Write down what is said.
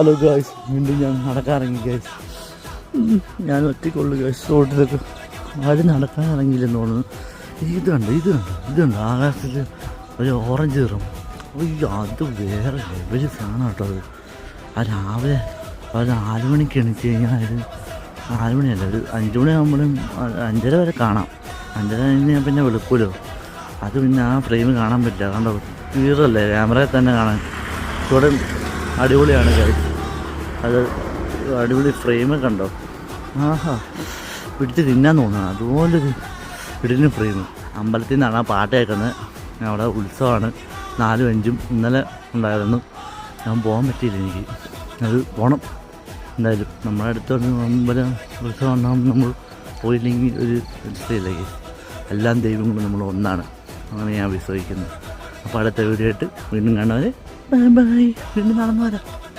Hello guys വീണ്ടും ഞാൻ നടക്കാനിറങ്ങി guys ഞാൻ ഒറ്റയ്ക്കുള്ളു ഗായ്സ് റോഡിലൊക്കെ ആരും നടക്കാൻ ഇറങ്ങിയില്ലെന്ന് തോന്നുന്നു. ഇത് കണ്ടോ ഇത് കണ്ട് ഇത് കണ്ടോ? ആകാശത്തിൽ ഒരു ഓറഞ്ച് നിറം അയ്യോ അത് വേറെ ലെവൽ സാധനം കേട്ടോ അത്. ആ രാവിലെ ഒരു നാല് മണിക്ക് എണീച്ച് കഴിഞ്ഞാൽ ഒരു നാല് മണിയല്ല ഒരു അഞ്ച് മണിയാകുമ്പോഴും അഞ്ചര വരെ കാണാം. അഞ്ചര കഴിഞ്ഞ് ഞാൻ പിന്നെ വെളുക്കുമല്ലോ അത് പിന്നെ ആ ഫ്രെയിം കാണാൻ പറ്റില്ല. കണ്ടോ ക്ലിയറല്ലേ ക്യാമറയിൽ തന്നെ കാണാൻ. ഇവിടെ അടിപൊളിയാണ് ഗൈസ് അത് അടിപൊളി ഫ്രെയിം കണ്ടോ? ആഹാ. പിടിച്ച് തിന്നാൻ തോന്നുന്നു. അതുപോലെ ഇടിന് ഫ്രെയിം അമ്പലത്തിൽ നിന്നാണ് ആ പാട്ട് കേൾക്കുന്നത്. അവിടെ ഉത്സവമാണ്. നാലും അഞ്ചും ഇന്നലെ ഉണ്ടായിരുന്നു. ഞാൻ പോകാൻ പറ്റിയില്ല എനിക്ക്. അത് പോകണം എന്തായാലും നമ്മുടെ അടുത്ത് അമ്പലം ഉത്സവം ഉണ്ടാകുമ്പോൾ നമ്മൾ പോയില്ലെങ്കിൽ ഒരു ഇല്ലെങ്കിൽ. എല്ലാം ദൈവങ്ങളും നമ്മൾ ഒന്നാണ്. അങ്ങനെ ഞാൻ വിശ്വസിക്കുന്നത് അപ്പോൾ അടുത്ത വീഡിയോ ആയിട്ട് വീണ്ടും കാണുന്നവരെ. Bye bye. വീണ്ടും നടന്നു വരാം